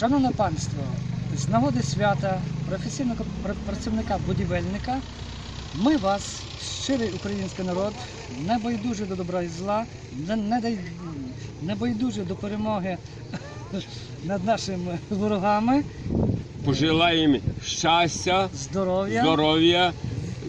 Шановне панство, з нагоди свята професійного працівника будівельника ми вас, щирий український народ, не байдуже до добра і зла, не, не, не байдуже до перемоги над нашими ворогами, Пожелаємо щастя, здоров'я, здоров'я,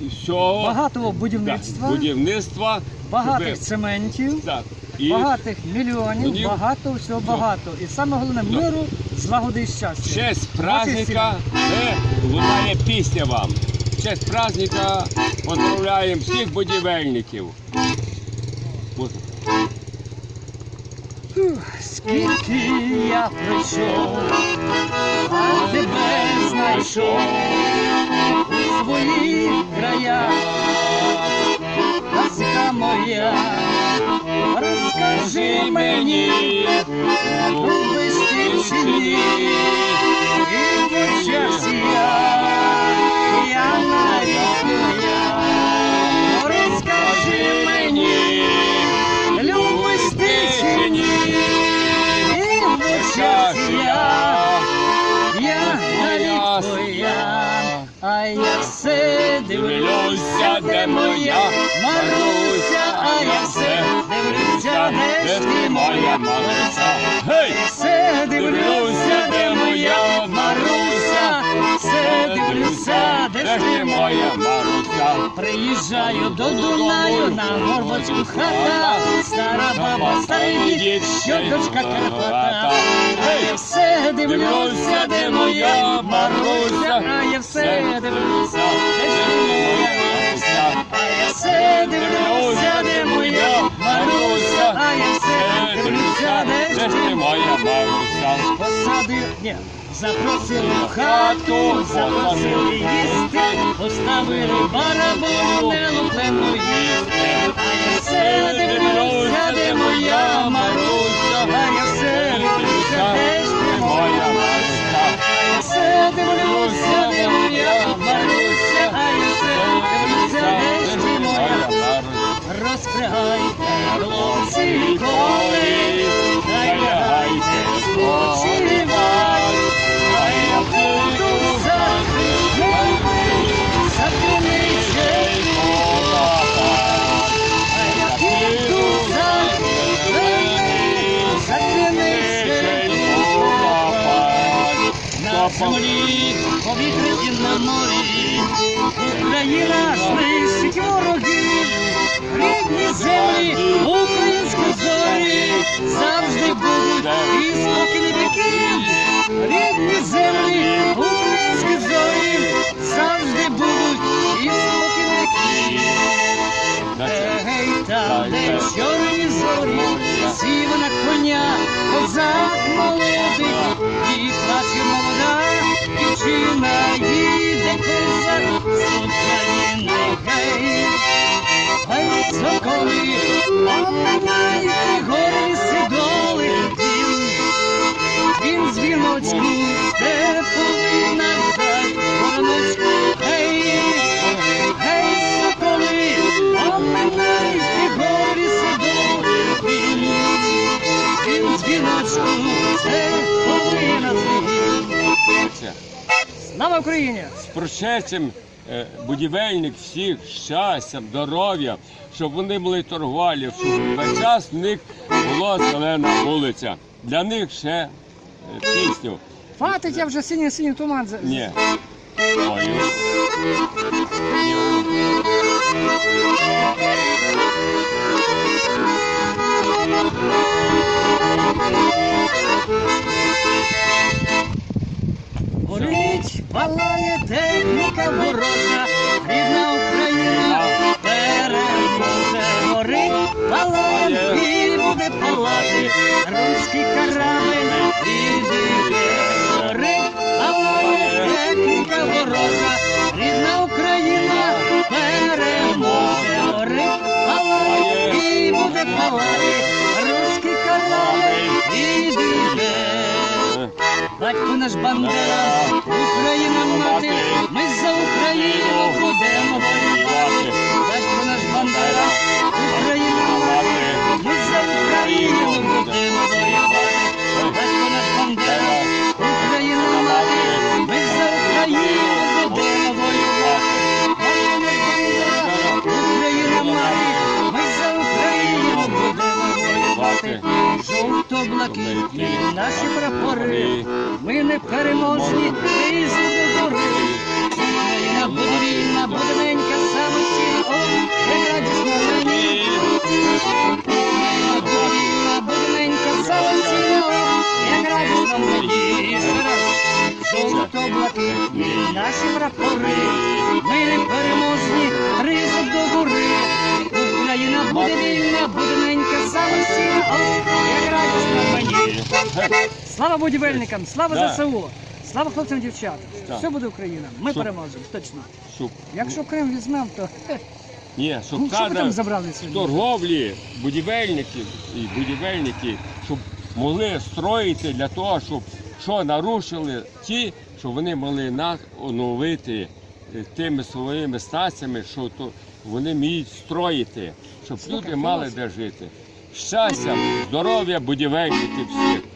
всього. Багатого да, будівництва, будівництва. багатих щоб- цементів, так, і багатих мільйонів, Тоді- багато всього багато. І саме головне миру, злагоди і щастя. в честь праздника е, лунає пісня вам. В честь праздника поздравляємо всіх будівельників. Скільки я пройшов, а тебе знайшов у своїх краях, казка моя, розкажи мені, де моя Маруся, а я все дивлюся, де ж ти моя Маруся. Гей! Все дивлюся, де моя Маруся, все дивлюся, де ж ти моя Маруся. Приїжджаю до Дунаю на горбочку хата, стара баба, старий дід, що дочка Карпата. А я все дивлюся, де моя Маруся, а я все дивлюся, де все дивлюся, де моя Маруся, а я все дивлюся, де ж ти моя Маруся. Посадив, ні, запросили в хату, запросили їсти, поставили барабу, не луплену їсти. Землі, повітрі і на морі, Україна знищить ворогів, рідні землі, українські зорі, завжди будуть і спокійні віків, рідні землі, українські зорі, завжди будуть і спокійні віків. Егей, там, де чорні зорі, сіла на коня, козак молодий, дівчина їде козак України, гей. Гей, соколи, оминають гори сидоли, він, він з віночку степовий назад, вороночку, гей, гей, соколи, оминають гори сидоли, він, він з віночку степовий назад. Слава Україні! З прошедшим е, будівельник всіх щастя, здоров'я, щоб вони були торгували, щоб весь час в них була зелена вулиця. Для них ще е, пісню. Хватить, я вже синій синій туман. Ні. Ой. Ні. Палає техніка ворожа, рідна Україна переможе. Горить, палає, і буде палати, руський корабель наш Бандера, Україна мати, ми за Україну будемо воювати. Блакитні наші прапори, ми не переможні, вийшли до гори. Україна буде вільна, буде ненька, самостійна, о, як радісно мені. Україна буде вільна, буде ненька, самостійна, о, як радісно мені. Жовто-блакитні наші прапори, ми не переможні, ризик до гори. Україна буде вільна, буде ненька, самостійна, о, як радісно мені. Слава будівельникам, слава Да. ЗСУ, слава хлопцям дівчатам. Так. Все буде Україна. Ми Щоб- переможемо, точно. Щоб, Якщо Крим візьмемо, то хе, ні, щоб ну, що ви там треба забрали в сьогодні? торговлі будівельники і будівельники, щоб могли строїти для того, щоб що нарушили ті, щоб вони могли нас оновити е, тими своїми стаціями, що то вони вміють строїти, щоб люди мали де жити. Щастя, здоров'я будівельників всіх.